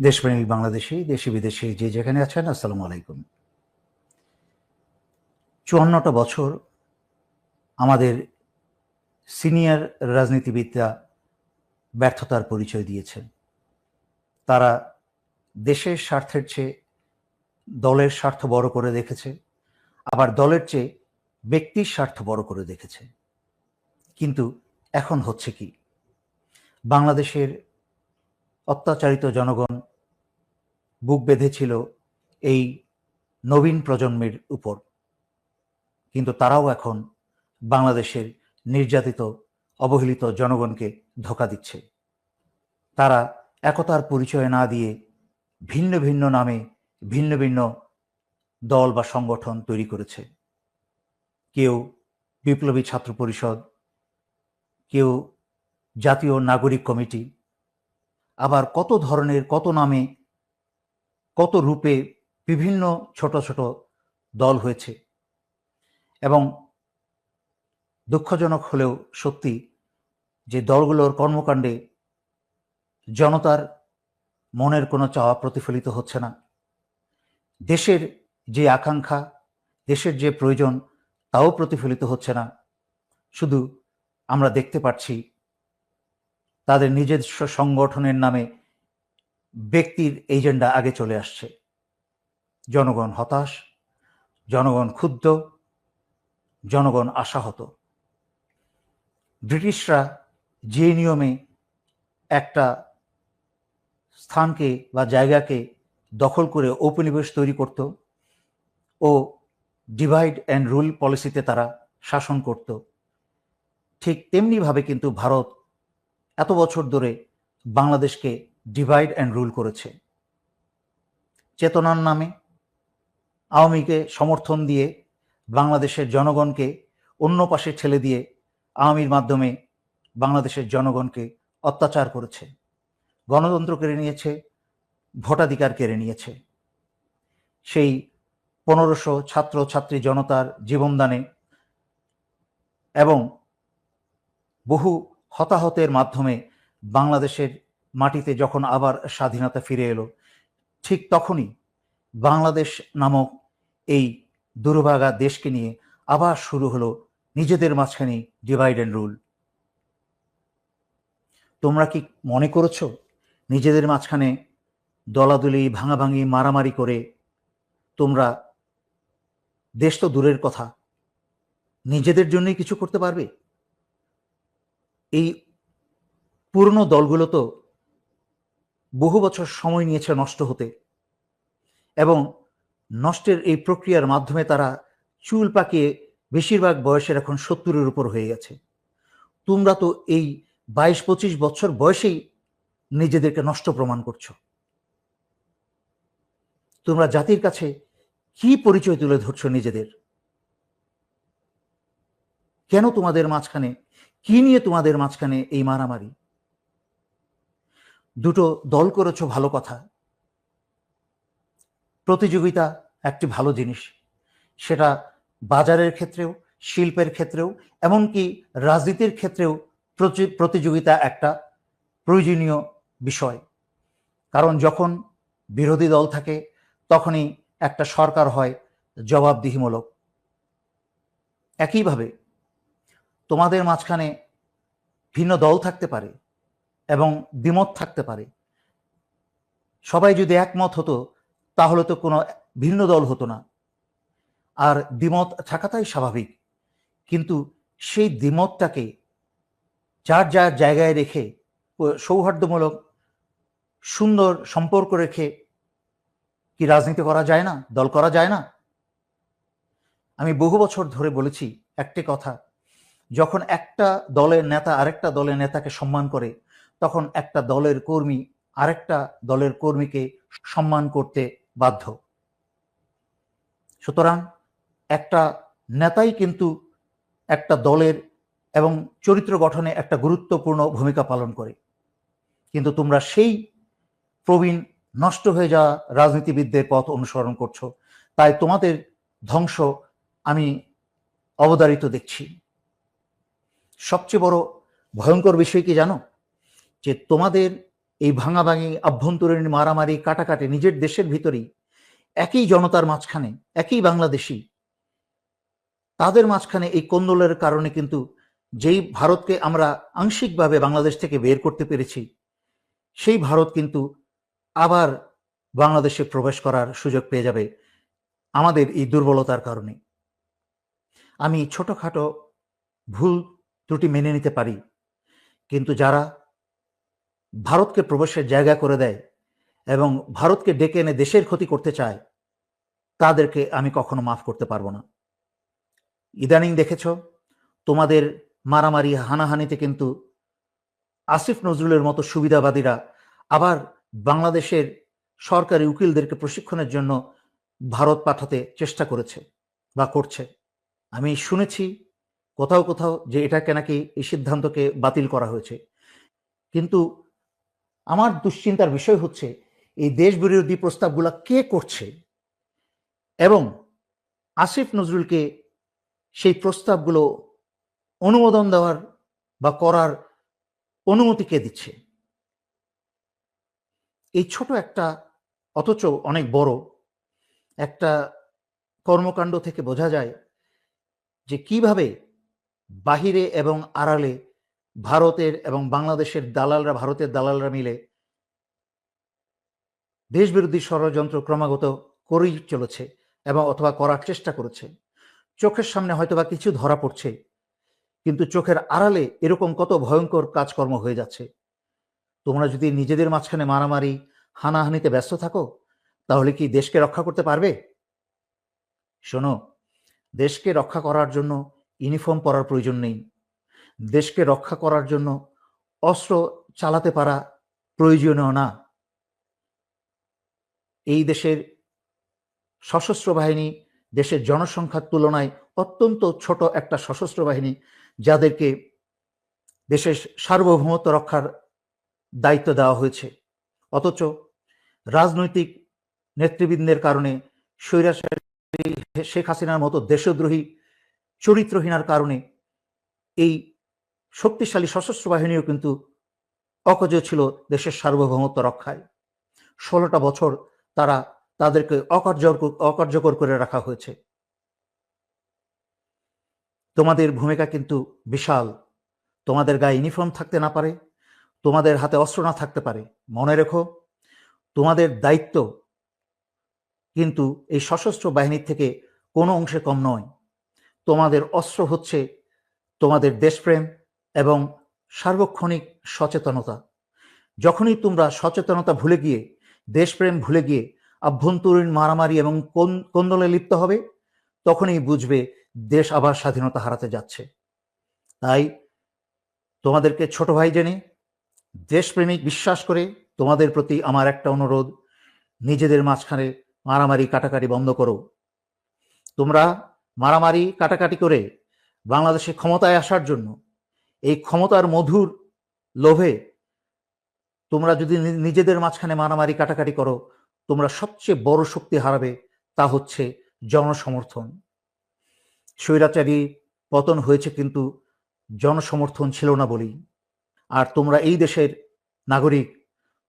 দেশপ্রেমিক বাংলাদেশি, দেশি বিদেশি যে যেখানে আছেন, আসসালামু আলাইকুম। চুয়ান্নটা বছর আমাদের সিনিয়র রাজনীতিবিদরা ব্যর্থতার পরিচয় দিয়েছেন। তারা দেশের স্বার্থের চেয়ে দলের স্বার্থ বড় করে দেখেছে, আবার দলের চেয়ে ব্যক্তির স্বার্থ বড় করে দেখেছে। কিন্তু এখন হচ্ছে কি? বাংলাদেশের অত্যাচারিত জনগণ বুক বেঁধেছিল এই নবীন প্রজন্মের উপর। কিন্তু তারাও এখন বাংলাদেশের নির্যাতিত, অবহেলিত জনগণকে ধোকা দিচ্ছে। তারা একতার পরিচয় না দিয়ে ভিন্ন ভিন্ন নামে ভিন্ন ভিন্ন দল বা সংগঠন তৈরি করেছে। কেউ বিপ্লবী ছাত্র পরিষদ, কেউ জাতীয় নাগরিক কমিটি আবার কত ধরনের, কত নামে, কত রূপে বিভিন্ন ছোট ছোট দল হয়েছে। এবং দুঃখজনক হলেও সত্যি যে দলগুলোর কর্মকাণ্ডে জনতার মনের কোনো চাওয়া প্রতিফলিত হচ্ছে না। দেশের যে আকাঙ্ক্ষা, দেশের যে প্রয়োজন, তাও প্রতিফলিত হচ্ছে না। শুধু আমরা দেখতে পাচ্ছি তাদের নিজস্ব সংগঠনের নামে ব্যক্তির এজেন্ডা আগে চলে আসছে। জনগণ হতাশ, জনগণ ক্ষুব্ধ, জনগণ আশাহত। ব্রিটিশরা যে নিয়মে একটা স্থানকে বা জায়গাকে দখল করে ঔপনিবেশ তৈরি করত ও ডিভাইড অ্যান্ড রুল পলিসিতে তারা শাসন করত, ঠিক তেমনিভাবে কিন্তু ভারত এত বছর ধরে বাংলাদেশকে ডিভাইড অ্যান্ড রুল করেছে। চেতনার নামে আওয়ামীকে সমর্থন দিয়ে বাংলাদেশের জনগণকে অন্য পাশে ঠেলে দিয়ে আওয়ামীর মাধ্যমে বাংলাদেশের জনগণকে অত্যাচার করেছে। গণতন্ত্র কেড়ে নিয়েছে, ভোটাধিকার কেড়ে নিয়েছে। সেই পনেরোশো ছাত্র ছাত্রী জনতার জীবনদানে এবং বহু হতাহতের মাধ্যমে বাংলাদেশের মাটিতে যখন আবার স্বাধীনতা ফিরে এলো, ঠিক তখনই বাংলাদেশ নামক এই দুর্ভাগা দেশকে নিয়ে আবার শুরু হলো নিজেদের মাঝখানে ডিভাইড অ্যান্ড রুল। তোমরা কি মনে করেছ নিজেদের মাঝখানে দলাদলি, ভাঙাভাঙি, মারামারি করে তোমরা দেশ তো দূরের কথা, নিজেদের জন্যই কিছু করতে পারবে? এই পুরনো দলগুলো তো বহু বছর সময় নিয়েছে নষ্ট হতে এবং নষ্টের এই প্রক্রিয়ার মাধ্যমে তারা চুল পাকিয়ে বেশিরভাগ বয়সের এখন সত্তরের উপর হয়ে গেছে। তোমরা তো এই বাইশ পঁচিশ বছর বয়সেই নিজেদেরকে নষ্ট প্রমাণ করছ। তোমরা জাতির কাছে কি পরিচয় তুলে ধরছো নিজেদের? কেন তোমাদের মাঝখানে কি নিয়ে তোমাদের মাঝখানে এই মারামারি? দুটো দল করেছ ভালো কথা। প্রতিযোগিতা একটি ভালো জিনিস। সেটা বাজারের ক্ষেত্রেও, শিল্পের ক্ষেত্রেও, এমনকি রাজনীতির ক্ষেত্রেও প্রতিযোগিতা একটা প্রয়োজনীয় বিষয়। কারণ যখন বিরোধী দল থাকে, তখনই একটা সরকার হয় জবাবদিহিমূলক। একইভাবে তোমাদের মাঝখানে ভিন্ন দল থাকতে পারে এবং দ্বিমত থাকতে পারে। সবাই যদি একমত হতো, তাহলে তো কোনো ভিন্ন দল হতো না। আর দ্বিমত থাকাটাই স্বাভাবিক। কিন্তু সেই দ্বিমতটাকে যার যার জায়গায় রেখে সৌহার্দ্যমূলক, সুন্দর সম্পর্ক রেখে কি রাজনীতি করা যায় না? দল করা যায় না? আমি বহু বছর ধরে বলেছি একটি কথা যখন একটা দলের নেতা আরেকটা দলের নেতাকে সম্মান করে, তখন একটা দলের কর্মী আরেকটা দলের কর্মীকে সম্মান করতে বাধ্য। সুতরাং একটা নেতাই কিন্তু একটা দলের এবং চরিত্র গঠনে একটা গুরুত্বপূর্ণ ভূমিকা পালন করে। কিন্তু তোমরা সেই প্রবীণ নষ্ট হয়ে যাওয়া রাজনীতিবিদদের পথ অনুসরণ করছ। তাই তোমাদের ধ্বংস আমি অবদারিত দেখছি। সবচেয়ে বড় ভয়ঙ্কর বিষয় কি জানো? যে তোমাদের এই ভাঙাভাঙি আভ্যন্তরীণ মারামারি কাটাকাটি নিজের দেশের ভিতরেই একই জনতার মাঝখানে, একই বাংলাদেশি, তাদের মাঝখানে এই কোন্দলের কারণে কিন্তু যেই ভারতকে আমরা আংশিকভাবে বাংলাদেশ থেকে বের করতে পেরেছি, সেই ভারত কিন্তু আবার বাংলাদেশে প্রবেশ করার সুযোগ পেয়ে যাবে আমাদের এই দুর্বলতার কারণে। আমি ছোটখাটো ভুল ত্রুটি মেনে নিতে পারি। কিন্তু যারা ভারতকে প্রবেশের জায়গা করে দেয় এবং ভারতকে ডেকে এনে দেশের ক্ষতি করতে চায়, তাদেরকে আমি কখনো মাফ করতে পারব না। ইদানিং দেখেছ, তোমাদের মারামারি, হানাহানিতে কিন্তু আসিফ নজরুলের মতো সুবিধাবাদীরা আবার বাংলাদেশের সরকারি উকিলদেরকে প্রশিক্ষণের জন্য ভারত পাঠাতে চেষ্টা করেছে বা করছে। আমি শুনেছি কোথাও কোথাও যে এটাকে নাকি এই সিদ্ধান্তকে বাতিল করা হয়েছে। কিন্তু আমার দুশ্চিন্তার বিষয় হচ্ছে, এই দেশ বিরোধী প্রস্তাবগুলো কে করছে? এবং আসিফ নজরুলকে সেই প্রস্তাবগুলো অনুমোদন দেওয়ার বা করার অনুমতি কে দিচ্ছে? এই ছোট একটা, অথচ অনেক বড়, একটা কর্মকাণ্ড থেকে বোঝা যায় যে কীভাবে বাহিরে এবং আড়ালে ভারতের এবং বাংলাদেশের দালালরা, ভারতের দালালরা মিলে দেশবিরোধী ষড়যন্ত্র ক্রমাগত করেই চলেছে এবং অথবা করার চেষ্টা করেছে। চোখের সামনে হয়তোবা কিছু ধরা পড়ছে, কিন্তু চোখের আড়ালে এরকম কত ভয়ঙ্কর কাজকর্ম হয়ে যাচ্ছে। তোমরা যদি নিজেদের মাঝখানে মারামারি, হানাহানিতে ব্যস্ত থাকো, তাহলে কি দেশকে রক্ষা করতে পারবে? শোনো, দেশকে রক্ষা করার জন্য ইউনিফর্ম পরার প্রয়োজন নেই। দেশকে রক্ষা করার জন্য অস্ত্র চালাতে পারা প্রয়োজনীয় না। এই দেশের সশস্ত্র বাহিনী দেশের জনসংখ্যার তুলনায় অত্যন্ত ছোট একটা সশস্ত্র বাহিনী, যাদেরকে দেশের সার্বভৌমত্ব রক্ষার দায়িত্ব দেওয়া হয়েছে। অথচ রাজনৈতিক নেতৃবৃন্দের কারণে স্বৈরাচারী শেখ হাসিনার মতো দেশদ্রোহী চরিত্রহীনার কারণে এই শক্তিশালী সশস্ত্র বাহিনীও কিন্তু অকজ ছিল দেশের সার্বভৌমত্ব রক্ষায়। ষোলোটা বছর তারা তাদেরকে অকার্যকর অকার্যকর করে রাখা হয়েছে। তোমাদের ভূমিকা কিন্তু বিশাল। তোমাদের গায়ে ইউনিফর্ম থাকতে না পারে, তোমাদের হাতে অস্ত্র না থাকতে পারে। মনে রেখো, তোমাদের দায়িত্ব কিন্তু এই সশস্ত্র বাহিনীর থেকে কোনো অংশে কম নয়। তোমাদের অস্ত্র হচ্ছে তোমাদের দেশপ্রেম এবং সার্বক্ষণিক সচেতনতা। যখনই তোমরা সচেতনতা ভুলে গিয়ে, দেশপ্রেম ভুলে গিয়ে আভ্যন্তরীণ মারামারি এবং কোন্দলে লিপ্ত হবে, তখনই বুঝবে দেশ আবার স্বাধীনতা হারাতে যাচ্ছে। তাই তোমাদেরকে ছোট ভাই জেনে, দেশপ্রেমিক বিশ্বাস করে তোমাদের প্রতি আমার একটা অনুরোধ, নিজেদের মাঝখানে মারামারি কাটাকাটি বন্ধ করো। তোমরা মারামারি, কাটাকাটি করে বাংলাদেশে ক্ষমতায় আসার জন্য এই ক্ষমতার মধুর লোভে তোমরা যদি নিজেদের মাঝখানে মারামারি, কাটাকাটি করো, তোমরা সবচেয়ে বড় শক্তি হারাবে তা হচ্ছে জনসমর্থন। স্বৈরাচারী পতন হয়েছে কিন্তু জনসমর্থন ছিল না বলেই। আর তোমরা এই দেশের নাগরিক,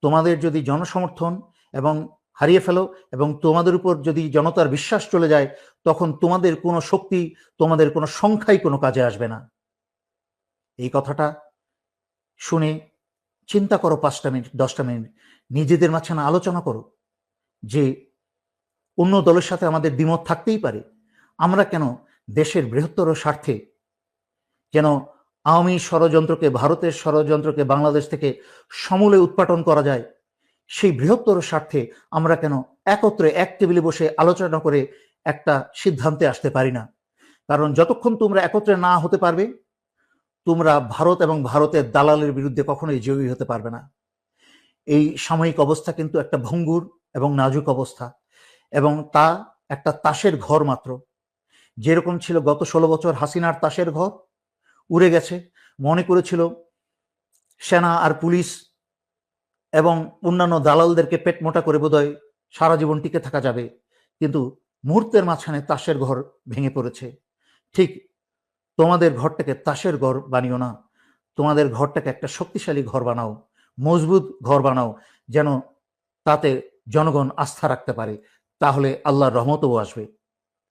তোমাদের যদি জনসমর্থন এবং হারিয়ে ফেলো এবং তোমাদের উপর যদি জনতার বিশ্বাস চলে যায়, তখন তোমাদের কোনো শক্তি, তোমাদের কোনো সংখ্যাই কোনো কাজে আসবে না। এই কথাটা শুনে চিন্তা করো পাঁচটা মিনিট, দশটা মিনিট। নিজেদের মাঝখানে আলোচনা করো যে অন্য দলের সাথে আমাদের দ্বিমত থাকতেই পারে। আমরা কেন দেশের বৃহত্তর স্বার্থে যেন আওয়ামী ষড়যন্ত্রকে, ভারতের ষড়যন্ত্রকে, বাংলাদেশ থেকে সমূলে উৎপাটন করা যায়? সেই বৃহত্তর স্বার্থে আমরা কেন একত্রে এক টেবিলে বসে আলোচনা করে একটা সিদ্ধান্তে আসতে পারি না? কারণ যতক্ষণ তোমরা একত্রে না হতে পারবে, তোমরা ভারত এবং ভারতের দালালের বিরুদ্ধে কখনোই জয়ী হতে পারবে না। এই সাময়িক অবস্থা কিন্তু একটা ভঙ্গুর এবং নাজুক অবস্থা এবং তা একটা তাসের ঘর মাত্র। যেরকম ছিল গত ষোলো বছর হাসিনার তাসের ঘর, উড়ে গেছে। মনে করেছিল সেনা আর পুলিশ এবং অন্যান্য দালালদেরকে পেট মোটা করে বোধহয় সারা জীবন টিকে থাকা যাবে। কিন্তু মুহূর্তের মাঝখানে তাসের ঘর ভেঙে পড়েছে। ঠিক তোমাদের ঘরটাকে তাসের ঘর বানিও না। তোমাদের ঘরটাকে একটা শক্তিশালী ঘর বানাও, মজবুত ঘর বানাও, যেন তাতে জনগণ আস্থা রাখতে পারে। তাহলে আল্লাহর রহমতও আসবে।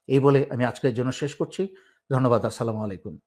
এই বলে আমি আজকের জন্য শেষ করছি। ধন্যবাদ। আসসালামু আলাইকুম।